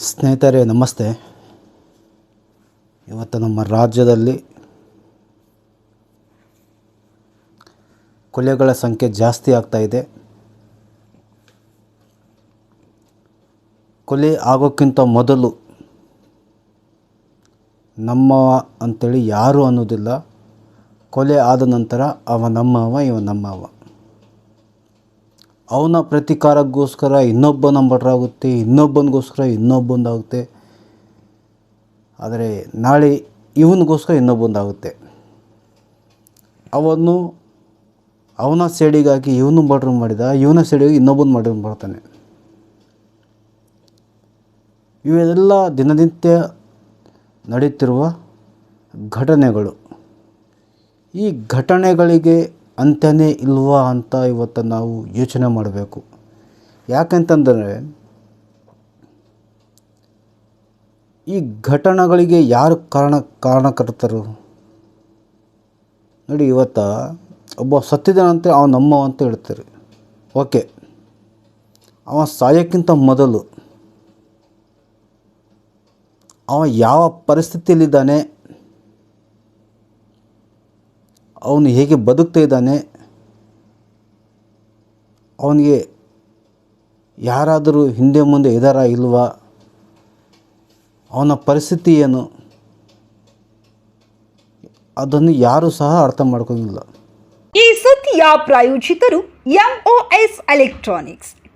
ಸ್ನೇಹಿತರೆ, ನಮಸ್ತೆ. ಇವತ್ತು ನಮ್ಮ ರಾಜ್ಯದಲ್ಲಿ ಕೊಲೆಗಳ ಸಂಖ್ಯೆ ಜಾಸ್ತಿ ಆಗ್ತಾ ಇದೆ. ಕೊಲೆ ಆಗೋಕ್ಕಿಂತ ಮೊದಲು ನಮ್ಮ ಅಂಥೇಳಿ ಯಾರು ಅನ್ನೋದಿಲ್ಲ. ಕೊಲೆ ಆದ ನಂತರ ಅವ ನಮ್ಮವ, ಇವ ನಮ್ಮವ. ಅವನ ಪ್ರತೀಕಾರಕ್ಕೋಸ್ಕರ ಇನ್ನೊಬ್ಬನ ಮರ್ಡರ್ ಆಗುತ್ತೆ ಇನ್ನೊಬ್ಬನಿಗೋಸ್ಕರ ಇನ್ನೊಬ್ಬಂದಾಗುತ್ತೆ. ಆದರೆ ನಾಳೆ ಇವನಿಗೋಸ್ಕರ ಇನ್ನೊಬ್ಬಂದಾಗುತ್ತೆ. ಅವನು ಅವನ ಸೇಡಿಗಾಗಿ ಇವನು ಮರ್ಡ್ರ್ ಮಾಡಿದ, ಇವನ ಸೈಡಿಗೆ ಇನ್ನೊಬ್ಬನ ಮರ್ಡ್ರ್ ಮಾಡ್ತಾನೆ. ಇವೆಲ್ಲ ದಿನನಿತ್ಯ ನಡೆಯುತ್ತಿರುವ ಘಟನೆಗಳು. ಈ ಘಟನೆಗಳಿಗೆ ಅಂತ್ಯನೇ ಇಲ್ವಾ ಅಂತ ಇವತ್ತು ನಾವು ಯೋಚನೆ ಮಾಡಬೇಕು. ಯಾಕಂತಂದರೆ, ಈ ಘಟನೆಗಳಿಗೆ ಯಾರು ಕಾರಣ, ಕಾರಣಕರ್ತರು? ನೋಡಿ, ಇವತ್ತು ಒಬ್ಬ ಸತ್ತಿದ್ದಾನಂತ ಅವ ನಮ್ಮ ಅಂತ ಹೇಳ್ತಾರೆ. ಓಕೆ. ಅವ ಸಾಯೋಕ್ಕಿಂತ ಮೊದಲು, ಅವ ಯಾವ ಪರಿಸ್ಥಿತಿಯಲ್ಲಿದ್ದಾನೆ ಅವನು ಹೇಗೆ ಬದುಕ್ತಾ ಇದ್ದಾನೆ, ಅವನಿಗೆ ಯಾರಾದರೂ ಹಿಂದೆ ಮುಂದೆ ಇದಾರ ಇಲ್ವಾ, ಅವನ ಪರಿಸ್ಥಿತಿ ಏನು, ಅದನ್ನು ಯಾರೂ ಸಹ ಅರ್ಥ ಮಾಡ್ಕೊಂಡಿಲ್ಲ. ಈ ಸುದ್ದಿಯ ಪ್ರಾಯೋಜಿತರು MOS electronics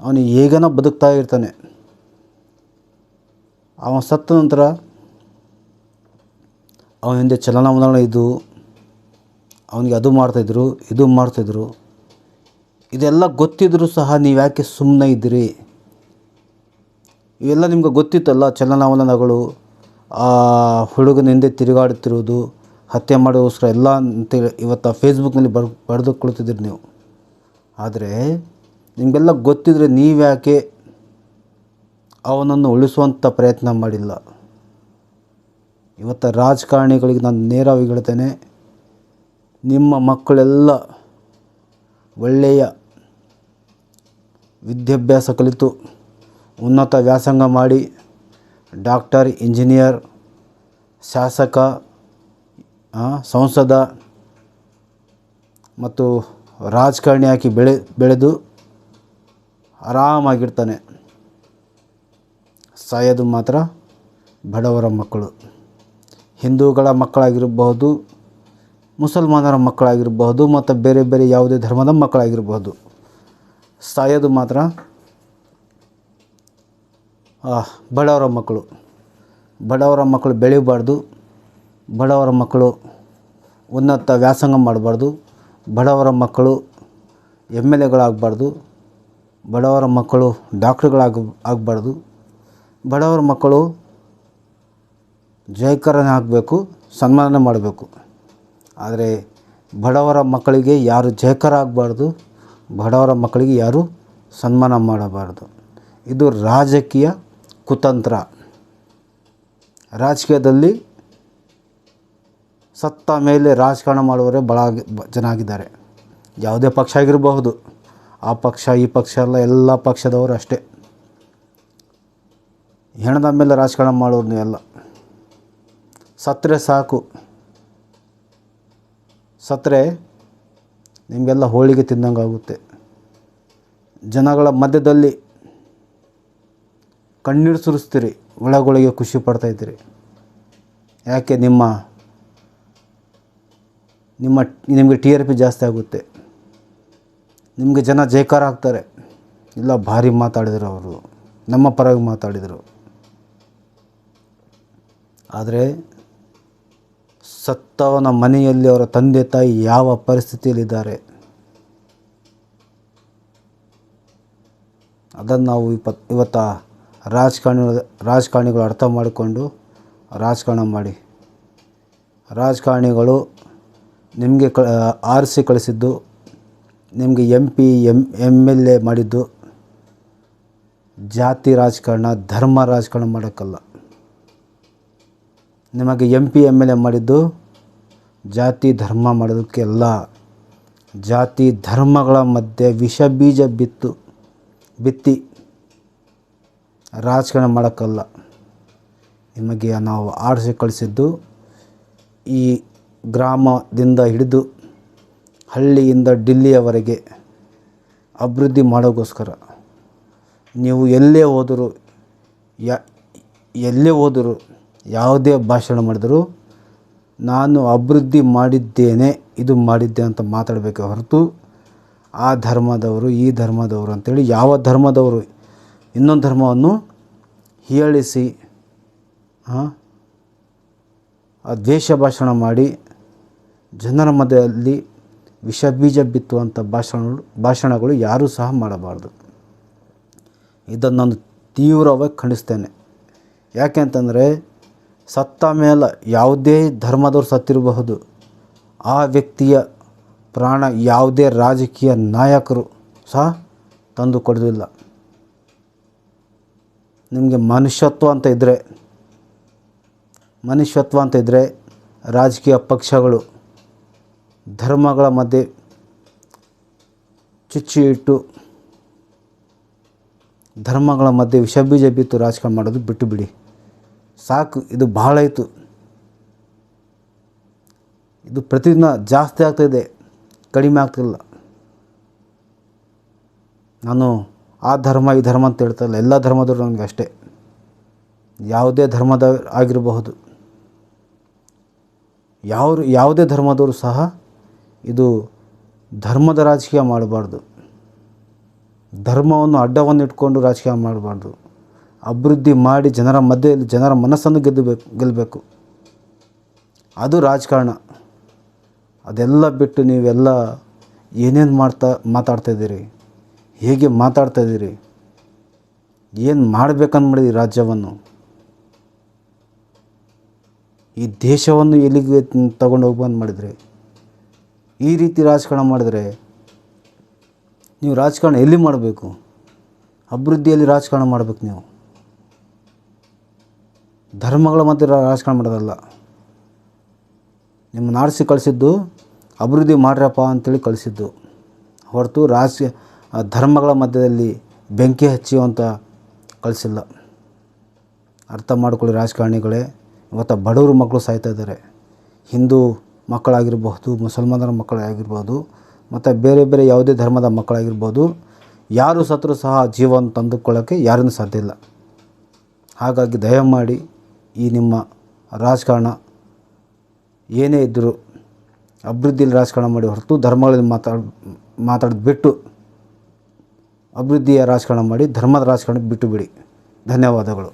ಅವನು ಹೇಗನ ಬದುಕ್ತಾ ಇರ್ತಾನೆ. ಅವನು ಸತ್ತ ನಂತರ ಅವನ ಹಿಂದೆ ಚಲನವಲನ ಇದ್ದು ಅವನಿಗೆ ಅದು ಮಾಡ್ತಾಯಿದ್ರು ಇದು ಮಾಡ್ತಾಯಿದ್ರು ಇದೆಲ್ಲ ಗೊತ್ತಿದ್ದರೂ ಸಹ ನೀವು ಯಾಕೆ ಸುಮ್ಮನೆ ಇದ್ದೀರಿ? ಇವೆಲ್ಲ ನಿಮ್ಗೆ ಗೊತ್ತಿತ್ತಲ್ಲ ಚಲನವಲನಗಳು ಆ ಹುಡುಗನ ಹಿಂದೆ ತಿರುಗಾಡುತ್ತಿರುವುದು, ಹತ್ಯೆ ಮಾಡೋಸ್ಕರ ಎಲ್ಲ ಅಂತೇಳಿ ಇವತ್ತು ಫೇಸ್ಬುಕ್ನಲ್ಲಿ ಬರ್, ಬರೆದುಕೊಳ್ತಿದ್ದೀರಿ ನೀವು. ಆದರೆ ನಿಮಗೆಲ್ಲ ಗೊತ್ತಿದ್ರೆ ನೀವ್ಯಾಕೆ ಅವನನ್ನು ಉಳಿಸುವಂಥ ಪ್ರಯತ್ನ ಮಾಡಿಲ್ಲ. ಇವತ್ತು ರಾಜಕಾರಣಿಗಳಿಗೆ ನಾನು ನೇರವಾಗಿ ಹೇಳ್ತೇನೆ, ನಿಮ್ಮ ಮಕ್ಕಳೆಲ್ಲ ಒಳ್ಳೆಯ ವಿದ್ಯಾಭ್ಯಾಸ ಕಲಿತು, ಉನ್ನತ ವ್ಯಾಸಂಗ ಮಾಡಿ, ಡಾಕ್ಟರ್, ಇಂಜಿನಿಯರ್, ಶಾಸಕ ಸಂಸದ ಮತ್ತು ರಾಜಕಾರಣಿ ಹಾಕಿ ಬೆಳೆ, ಬೆಳೆದು ಆರಾಮಾಗಿರ್ತಾನೆ. ಸಾಯೋದು ಮಾತ್ರ ಬಡವರ ಮಕ್ಕಳು. ಹಿಂದೂಗಳ ಮಕ್ಕಳಾಗಿರಬಹುದು, ಮುಸಲ್ಮಾನರ ಮಕ್ಕಳಾಗಿರಬಹುದು, ಮತ್ತು ಬೇರೆ ಬೇರೆ ಯಾವುದೇ ಧರ್ಮದ ಮಕ್ಕಳಾಗಿರಬಹುದು. ಸಾಯೋದು ಮಾತ್ರ ಬಡವರ ಮಕ್ಕಳು. ಬಡವರ ಮಕ್ಕಳು ಬೆಳಿಬಾರ್ದು, ಬಡವರ ಮಕ್ಕಳು ಉನ್ನತ ವ್ಯಾಸಂಗ ಮಾಡಬಾರ್ದು, ಬಡವರ ಮಕ್ಕಳು ಎಂ ಎಲ್ ಎಗಳಾಗಬಾರ್ದು ಬಡವರ ಮಕ್ಕಳು ಡಾಕ್ಟ್ರುಗಳಾಗ ಆಗಬಾರ್ದು. ಬಡವರ ಮಕ್ಕಳು ಜಯಕರಣ ಆಗಬೇಕು ಸನ್ಮಾನ ಮಾಡಬೇಕು. ಆದರೆ ಬಡವರ ಮಕ್ಕಳಿಗೆ ಯಾರು ಜಯಕರ ಆಗಬಾರ್ದು, ಬಡವರ ಮಕ್ಕಳಿಗೆ ಯಾರು ಸನ್ಮಾನ ಮಾಡಬಾರ್ದು. ಇದು ರಾಜಕೀಯ ಕುತಂತ್ರ. ರಾಜಕೀಯದಲ್ಲಿ ಸತ್ತ ಮೇಲೆ ರಾಜಕಾರಣ ಮಾಡುವವರೇ ಭಾಳ ಜನ ಆಗಿದ್ದಾರೆ ಯಾವುದೇ ಪಕ್ಷ ಆಗಿರಬಹುದು. ಆ ಪಕ್ಷ, ಈ ಪಕ್ಷ ಎಲ್ಲ ಎಲ್ಲ ಪಕ್ಷದವರು ಅಷ್ಟೇ. ಹೆಣದ ಮೇಲೆ ರಾಜಕಾರಣ ಮಾಡೋರು ನೀವೆಲ್ಲ ಸತ್ತರೆ ಸಾಕು. ಸತ್ತರೆ ನಿಮಗೆಲ್ಲ ಹೋಳಿಗೆ ತಿಂದಂಗೆ ಆಗುತ್ತೆ. ಜನಗಳ ಮಧ್ಯದಲ್ಲಿ ಕಣ್ಣೀರು ಸುರಿಸ್ತೀರಿ, ಒಳಗೊಳಗೆ ಖುಷಿ ಪಡ್ತಾಯಿದ್ದೀರಿ ಯಾಕೆ ನಿಮ್ಮ ನಿಮ್ಮ, ನಿಮಗೆ ಟಿ ಆರ್ ಪಿ ಜಾಸ್ತಿ ಆಗುತ್ತೆ. ನಿಮಗೆ ಜನ ಜೈಕಾರ ಆಗ್ತಾರೆ. ಇಲ್ಲ, ಭಾರಿ ಮಾತಾಡಿದರು ಅವರು. ನಮ್ಮ ಪರವಾಗಿ ಮಾತಾಡಿದರು. ಆದರೆ ಸತ್ತವನ ಮನೆಯಲ್ಲಿ ಅವರ ತಂದೆ ತಾಯಿ ಯಾವ ಪರಿಸ್ಥಿತಿಯಲ್ಲಿದ್ದಾರೆ? ಅದನ್ನು ನಾವು ಇಪ್ಪತ್ತು ಇವತ್ತು ರಾಜಕಾರಣಿ ರಾಜಕಾರಣಿಗಳು ಅರ್ಥ ಮಾಡಿಕೊಂಡು ರಾಜಕಾರಣ ಮಾಡಿ. ರಾಜಕಾರಣಿಗಳು ನಿಮಗೆ ಕ ಆರಿಸಿ ಕಳಿಸಿದ್ದು ನಿಮಗೆ M P M M L A ಮಾಡಿದ್ದು ಜಾತಿ ರಾಜಕಾರಣ, ಧರ್ಮ ರಾಜಕಾರಣ ಮಾಡೋಕ್ಕಲ್ಲ. ನಿಮಗೆ M P M L A ಮಾಡಿದ್ದು ಜಾತಿ, ಧರ್ಮ ಮಾಡೋದಕ್ಕೆಲ್ಲ ಜಾತಿ, ಧರ್ಮಗಳ ಮಧ್ಯೆ ವಿಷ, ಬೀಜ ಬಿತ್ತು, ಬಿತ್ತಿ ರಾಜಕಾರಣ ಮಾಡೋಕ್ಕಲ್ಲ. ನಿಮಗೆ ನಾವು ಆಡಿಸಿ ಕಳಿಸಿದ್ದು ಈ ಗ್ರಾಮದಿಂದ ಹಿಡಿದು ಹಳ್ಳಿಯಿಂದ ಡಿಲ್ಲಿಯವರೆಗೆ ಅಭಿವೃದ್ಧಿ ಮಾಡೋಕ್ಕೋಸ್ಕರ ನೀವು ಎಲ್ಲೇ ಹೋದರೂ ಯ, ಎಲ್ಲೇ ಹೋದರೂ ಯಾವುದೇ ಭಾಷಣ ಮಾಡಿದರೂ ನಾನು ಅಭಿವೃದ್ಧಿ ಮಾಡಿದ್ದೇನೆ, ಇದು ಮಾಡಿದ್ದೆ ಅಂತ ಮಾತಾಡಬೇಕೆ ಹೊರತು ಆ ಧರ್ಮದವರು, ಈ ಧರ್ಮದವರು ಅಂತೇಳಿ ಯಾವ ಧರ್ಮದವರು ಇನ್ನೊಂದು ಧರ್ಮವನ್ನು ಹೀಯಾಳಿಸಿ ದ್ವೇಷ ಭಾಷಣ ಮಾಡಿ ಜನರ ಮಧ್ಯದಲ್ಲಿ ವಿಷ ಬೀಜ ಬಿತ್ತುವಂಥ ಭಾಷಣಗಳು ಭಾಷಣಗಳು ಯಾರೂ ಸಹ ಮಾಡಬಾರ್ದು. ಇದನ್ನು ನಾನು ತೀವ್ರವಾಗಿ ಖಂಡಿಸ್ತೇನೆ. ಯಾಕೆ ಅಂತಂದರೆ, ಸತ್ತ ಮೇಲೆ ಯಾವುದೇ ಧರ್ಮದವ್ರು ಸತ್ತಿರಬಹುದು. ಆ ವ್ಯಕ್ತಿಯ ಪ್ರಾಣ ಯಾವುದೇ ರಾಜಕೀಯ ನಾಯಕರು ಸಹ ತಂದು ಕೊಡೋದಿಲ್ಲ ನಿಮಗೆ ಮನುಷ್ಯತ್ವ ಅಂತ ಇದ್ದರೆ ಮನುಷ್ಯತ್ವ ಅಂತ ಇದ್ದರೆ ರಾಜಕೀಯ ಪಕ್ಷಗಳು ಧರ್ಮಗಳ ಮಧ್ಯೆ ಚುಚ್ಚಿ ಇಟ್ಟು ಧರ್ಮಗಳ ಮಧ್ಯೆ ವಿಷಬೀಜ ಬಿತ್ತು ರಾಜಕಾರಣ ಮಾಡೋದು ಬಿಟ್ಟು ಬಿಡಿ. ಸಾಕು, ಇದು ಬಹಳ ಆಯಿತು. ಇದು ಪ್ರತಿದಿನ ಜಾಸ್ತಿ ಆಗ್ತಾಯಿದೆ ಕಡಿಮೆ ಆಗ್ತಿಲ್ಲ ನಾನು ಆ ಧರ್ಮ, ಈ ಧರ್ಮ ಅಂತ ಹೇಳ್ತಾ ಇಲ್ಲ. ಎಲ್ಲ ಧರ್ಮದವರು ನನಗೆ ಅಷ್ಟೇ. ಯಾವುದೇ ಧರ್ಮದ ಆಗಿರಬಹುದು. ಯಾವ ಯಾವುದೇ ಧರ್ಮದವರು ಸಹ ಇದು ಧರ್ಮದ ರಾಜಕೀಯ ಮಾಡಬಾರ್ದು. ಧರ್ಮವನ್ನು ಅಡ್ಡವನ್ನು ಇಟ್ಕೊಂಡು ರಾಜಕೀಯ ಮಾಡಬಾರ್ದು. ಅಭಿವೃದ್ಧಿ ಮಾಡಿ ಜನರ ಮಧ್ಯೆಯಲ್ಲಿ ಜನರ ಮನಸ್ಸನ್ನು ಗೆದ್ದಬೇಕು ಗೆಲ್ಲಬೇಕು ಅದು ರಾಜಕಾರಣ. ಅದೆಲ್ಲ ಬಿಟ್ಟು ನೀವೆಲ್ಲ ಏನೇನು ಮಾಡ್ತಾ ಮಾತಾಡ್ತಾಯಿದ್ದೀರಿ ಹೇಗೆ ಮಾತಾಡ್ತಾಯಿದ್ದೀರಿ ಏನು ಮಾಡ್ಬೇಕಂತ ಮಾಡಿದ್ದೀರಿ ರಾಜ್ಯವನ್ನು. ಈ ದೇಶವನ್ನು ಎಲ್ಲಿಗೆ ತಗೊಂಡು ಹೋಗ್ಬಂದು ಮಾಡಿದರೆ? ಈ ರೀತಿ ರಾಜಕಾರಣ ಮಾಡಿದರೆ ನೀವು ರಾಜಕಾರಣ ಎಲ್ಲಿ ಮಾಡಬೇಕು? ಅಭಿವೃದ್ಧಿಯಲ್ಲಿ ರಾಜಕಾರಣ ಮಾಡಬೇಕು ನೀವು. ಧರ್ಮಗಳ ಮಧ್ಯೆ ರಾಜಕಾರಣ ಮಾಡೋದಲ್ಲ. ನಿಮ್ಮ ನಾಡಿಸಿ ಕಳಿಸಿದ್ದು ಅಭಿವೃದ್ಧಿ ಮಾಡ್ರಪ್ಪ ಅಂತೇಳಿ ಕಳಿಸಿದ್ದು. ಹೊರತು ರಾಜ ಧರ್ಮಗಳ ಮಧ್ಯದಲ್ಲಿ ಬೆಂಕಿ ಹಚ್ಚುವಂತ ಕಳಿಸಿಲ್ಲ. ಅರ್ಥ ಮಾಡ್ಕೊಳ್ಳಿ ರಾಜಕಾರಣಿಗಳೇ. ಇವತ್ತು ಬಡವರು ಮಕ್ಕಳು ಸಾಯ್ತಾ ಇದ್ದಾರೆ. ಹಿಂದೂ ಮಕ್ಕಳಾಗಿರ್ಬಹುದು, ಮುಸಲ್ಮಾನರ ಮಕ್ಕಳಾಗಿರ್ಬೋದು ಮತ್ತು ಬೇರೆ ಬೇರೆ ಯಾವುದೇ ಧರ್ಮದ ಮಕ್ಕಳಾಗಿರ್ಬೋದು ಯಾರು ಸತ್ರು ಸಹ ಜೀವನ ತಂದುಕೊಳ್ಳೋಕ್ಕೆ ಯಾರಿಂದ ಸಾಧ್ಯ ಇಲ್ಲ. ಹಾಗಾಗಿ ದಯಮಾಡಿ ಈ ನಿಮ್ಮ ರಾಜಕಾರಣ ಏನೇ ಇದ್ದರೂ ಅಭಿವೃದ್ಧಿಯಲ್ಲಿ ರಾಜಕಾರಣ ಮಾಡಿ ಹೊರತು ಧರ್ಮಗಳಲ್ಲಿ ಮಾತಾಡ್ ಮಾತಾಡೋದು ಬಿಟ್ಟು ಅಭಿವೃದ್ಧಿಯ ರಾಜಕಾರಣ ಮಾಡಿ ಧರ್ಮದ ರಾಜಕಾರಣ ಬಿಟ್ಟು ಬಿಡಿ. ಧನ್ಯವಾದಗಳು.